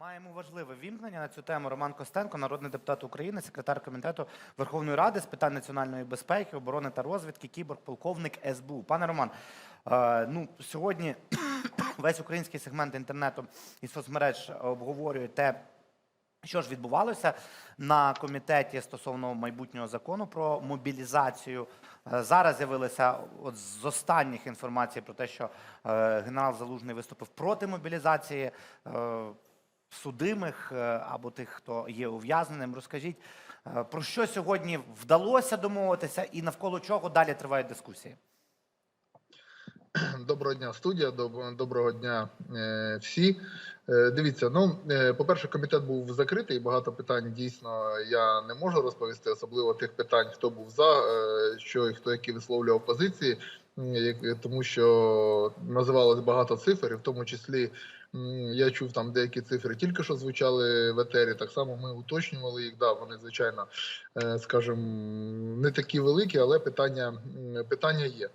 Маємо важливе вімкнення на цю тему. Роман Костенко, народний депутат України, секретар комітету Верховної Ради з питань національної безпеки, оборони та розвідки, кіберполковник СБУ. Пане Роман, е, ну сьогодні весь український сегмент інтернету і соцмереж обговорює те, що ж відбувалося на комітеті стосовно майбутнього закону про мобілізацію? Е, Зараз з'явилися от з останніх інформацій про те, що е, генерал Залужний виступив проти мобілізації судимих е, або тих, хто є ув'язненим. Розкажіть, е, про що сьогодні вдалося домовитися і навколо чого далі тривають дискусії? Доброго дня, студія. Доброго дня е, всі. Дивіться, ну по-перше, комітет був закритий. Багато питань дійсно я не можу розповісти, особливо тих питань, хто був за, що і хто які висловлював позиції, тому що називалось багато цифр, в тому числі я чув там деякі цифри тільки що звучали в етері. Так само ми уточнювали їх. Да, вони звичайно, е, скажімо, не такі великі, але питання, питання є.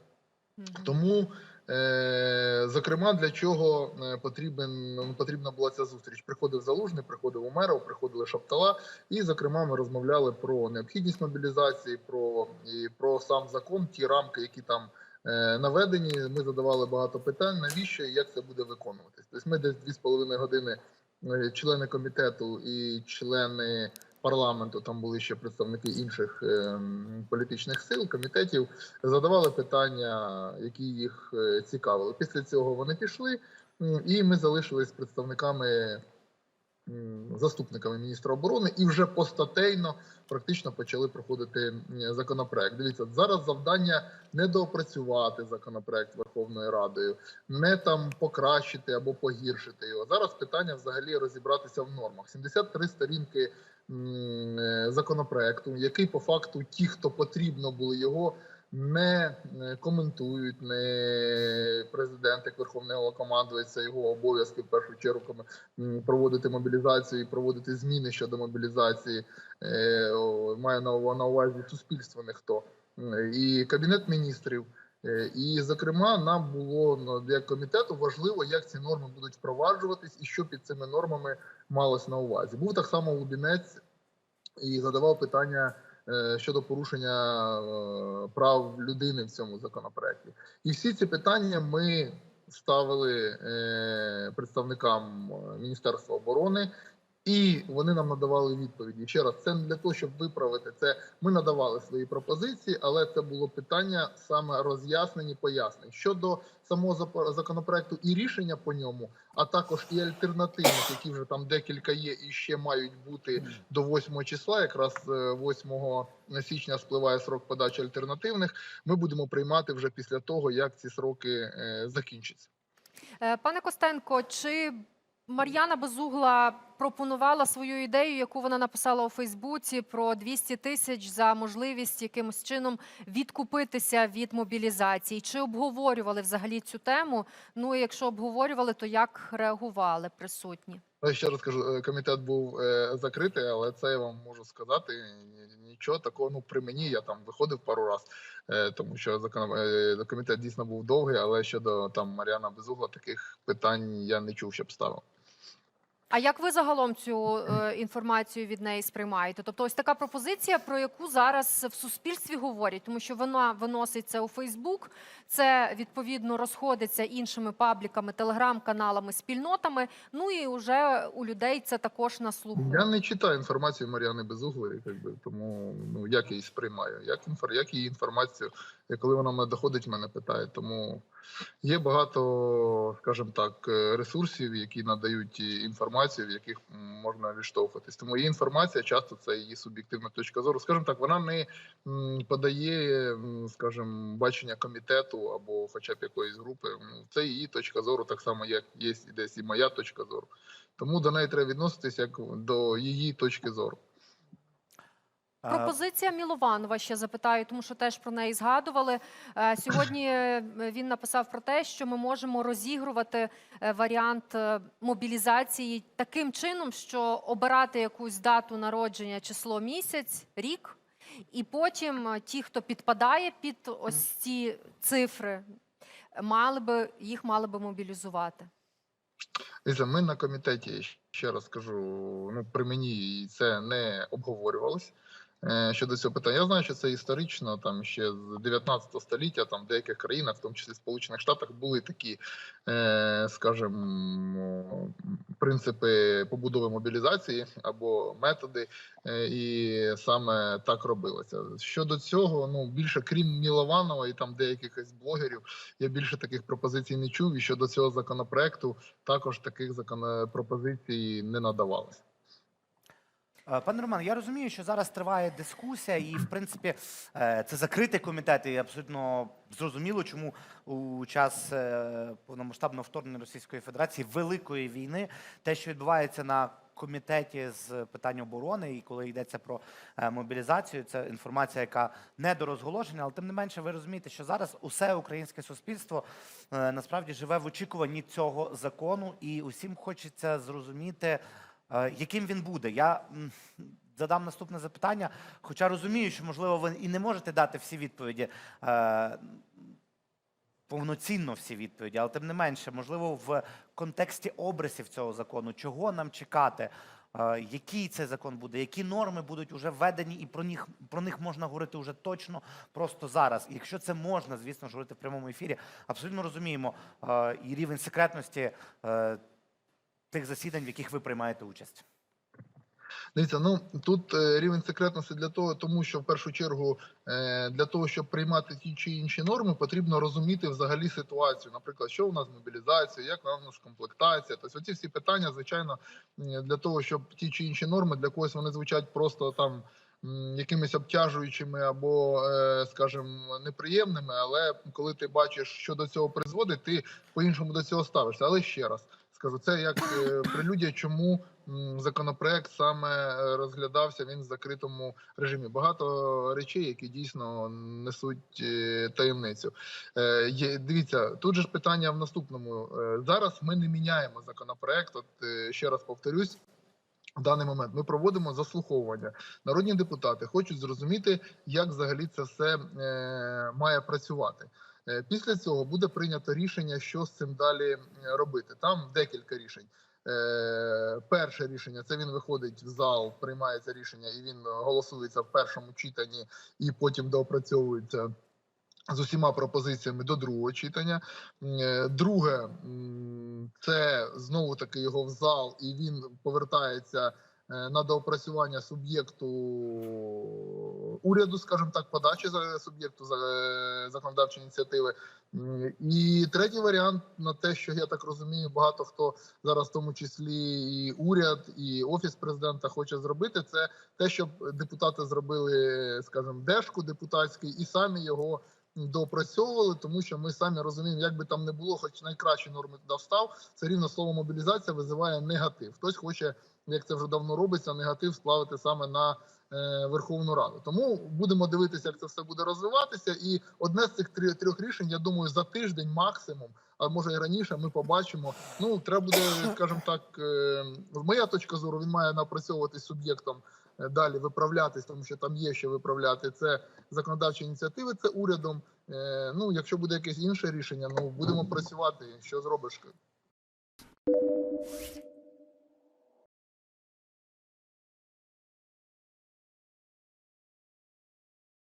Тому, е, зокрема, для чого е, потрібен потрібна була ця зустріч? Приходив залужний, приходив Умеров, приходили Шаптала, і зокрема ми розмовляли про необхідність мобілізації, про і про сам закон, ті рамки, які там. Е, Наведені, ми задавали багато питань, навіщо і як це буде виконуватись. Тобто ми десь дві з половиною години е, члени комітету і члени парламенту, там були ще представники інших ем, політичних сил, комітетів, задавали питання, які їх е, цікавили. Після цього вони пішли, і ми залишились представниками. Заступниками міністра оборони і вже постатейно практично почали проходити законопроект. Дивіться, зараз завдання не доопрацювати законопроект Верховною Радою, не там покращити або погіршити його. Зараз питання взагалі розібратися в нормах. 73 сторінки е, законопроекту, який по факту ті, хто потрібно були його, не коментують, не президент, як верховний головнокомандувач, це його обов'язки в першу чергу проводити мобілізацію і проводити зміни щодо мобілізації. Е, о, Маю на увазі суспільство ніхто і кабінет міністрів. Е, І, зокрема, нам було ну, як комітету важливо, як ці норми будуть впроваджуватись і що під цими нормами малось на увазі. Був так само Лубінець і задавав питання щодо порушення е, прав людини в цьому законопроекті. І всі ці питання ми ставили е, представникам е, Міністерства оборони. І вони нам надавали відповіді. Ще раз, це не для того, щоб виправити це. Ми надавали свої пропозиції, але це було питання саме роз'яснені, пояснень щодо самого законопроекту і рішення по ньому, а також і альтернативних, які вже там декілька є і ще мають бути до 8 числа. Якраз е, 8 січня спливає срок подачі альтернативних. Ми будемо приймати вже після того, як ці сроки е, закінчаться. Е, Пане Костенко, чи Мар'яна Безугла пропонувала свою ідею, яку вона написала у Фейсбуці про 200 тисяч за можливість якимось чином відкупитися від мобілізації? Чи обговорювали взагалі цю тему? Ну і якщо обговорювали, то як реагували присутні? Ну, Я ще раз кажу, е, комітет був е, закритий, але це я вам можу сказати. Нічого такого. Ну при мені я там виходив пару раз, е, тому що комітет дійсно був довгий, але щодо там Мар'яна Безугла таких питань я не чув, щоб ставив. А як ви загалом цю е, інформацію від неї сприймаєте? Тобто, ось така пропозиція, про яку зараз в суспільстві говорять, тому що вона виноситься у Фейсбук, це відповідно розходиться іншими пабліками, телеграм-каналами, спільнотами. Ну і вже у людей це також на слуху. Я не читаю інформацію Мар'яни Безуглої, якби тому ну як я її сприймаю, як інфор, як її інформацію, коли вона мене доходить, мене питає. Тому є багато, скажімо так, е, ресурсів, які надають і інформацію, в яких можна відштовхуватись. Тому її інформація часто це її суб'єктивна точка зору. Скажімо так, вона не подає, скажімо, бачення комітету або хоча б якоїсь групи. Ну, Це її точка зору, так само як є десь і моя точка зору. Тому до неї треба відноситись як до її точки зору. Пропозиція Мілованова ще запитаю, тому що теж про неї згадували. Е, Сьогодні е, він написав про те, що ми можемо розігрувати е, варіант мобілізації таким чином, що обирати якусь дату народження, число місяць, рік, і потім ті, хто підпадає під ось ці цифри, мали би їх мали би мобілізувати. Дивіться, ми на комітеті ще раз кажу, ну при мені це не обговорювалось. Е, Щодо цього питання, я знаю, що це історично, там ще з 19 століття, там в деяких країнах, в тому числі Сполучених Штатах, були такі, е, скажімо, принципи побудови мобілізації або методи, е, і саме так робилося. Щодо цього, ну більше крім Мілованова і там деяких блогерів, я більше таких пропозицій не чув. І щодо цього законопроекту також таких пропозицій не надавалося. Е, Пане Роман, я розумію, що зараз триває дискусія, і в принципі е, це закритий комітет, і абсолютно зрозуміло, чому у час е, повномасштабного вторгнення Російської Федерації великої війни, те, що відбувається на комітеті з питань оборони, і коли йдеться про мобілізацію, це інформація, яка не до розголошення, але тим не менше, ви розумієте, що зараз усе українське суспільство насправді живе в очікуванні цього закону, і усім хочеться зрозуміти. Е, яким він буде. Я задам наступне запитання, хоча розумію, що, можливо, ви і не можете дати всі відповіді. е, Повноцінно всі відповіді, але тим не менше, можливо, в контексті обрисів цього закону, чого нам чекати, е, який цей закон буде, які норми будуть вже введені, і про них про них можна говорити вже точно просто зараз. І якщо це можна, звісно ж, говорити в прямому ефірі, абсолютно розуміємо і рівень секретності тих засідань, в яких ви приймаєте участь. Дивіться, ну тут е, рівень секретності для того, тому що в першу чергу е, для того, щоб приймати ті чи інші норми, потрібно розуміти взагалі ситуацію. Наприклад, що у нас з мобілізацією, як у нас комплектація. Тобто, оці всі питання, звичайно, для того, щоб ті чи інші норми для когось вони звучать просто там. Якимись обтяжуючими або, е, скажімо, неприємними, але коли ти бачиш, що до цього призводить, ти по-іншому до цього ставишся. Але ще раз скажу, це як е, прелюдія, чому законопроект саме е, розглядався він в закритому режимі. Багато речей, які дійсно несуть е, таємницю. Дивіться, тут же ж питання в наступному. Зараз ми не міняємо законопроект. От ще раз повторюсь. В даний момент ми проводимо заслуховування. Народні депутати хочуть зрозуміти, як взагалі це все має працювати. Е, Після цього буде прийнято рішення, що з цим далі робити. Там декілька рішень. Е, перше рішення це він виходить в зал, приймається рішення, і він голосується в першому читанні, і потім доопрацьовується з усіма пропозиціями до другого читання. Е, Друге, це знову таки його в зал, і він повертається на доопрацювання суб'єкту уряду, скажімо так, подачі за суб'єкту е, законодавчої ініціативи. І третій варіант на те, що я так розумію, багато хто зараз, в тому числі і уряд, і офіс президента хоче зробити, це те, щоб депутати зробили, скажімо, дешку депутатський і самі його доопрацьовували, тому що ми самі розуміємо, як би там не було, хоч найкращі норми туди встав, це рівно слово мобілізація визиває негатив. Хтось хоче, як це вже давно робиться, негатив сплавити саме на е, Верховну Раду. Тому будемо дивитися, як це все буде розвиватися. І одне з цих трьох рішень, я думаю, за тиждень максимум, а може і раніше, ми побачимо. Ну, треба буде, скажімо так, е, моя точка зору, він має напрацьовуватись суб'єктом. е, Далі виправлятись, тому що там є що виправляти. Це законодавчі ініціативи, це урядом. Е, ну, якщо буде якесь інше рішення, ну будемо працювати. Що зробиш?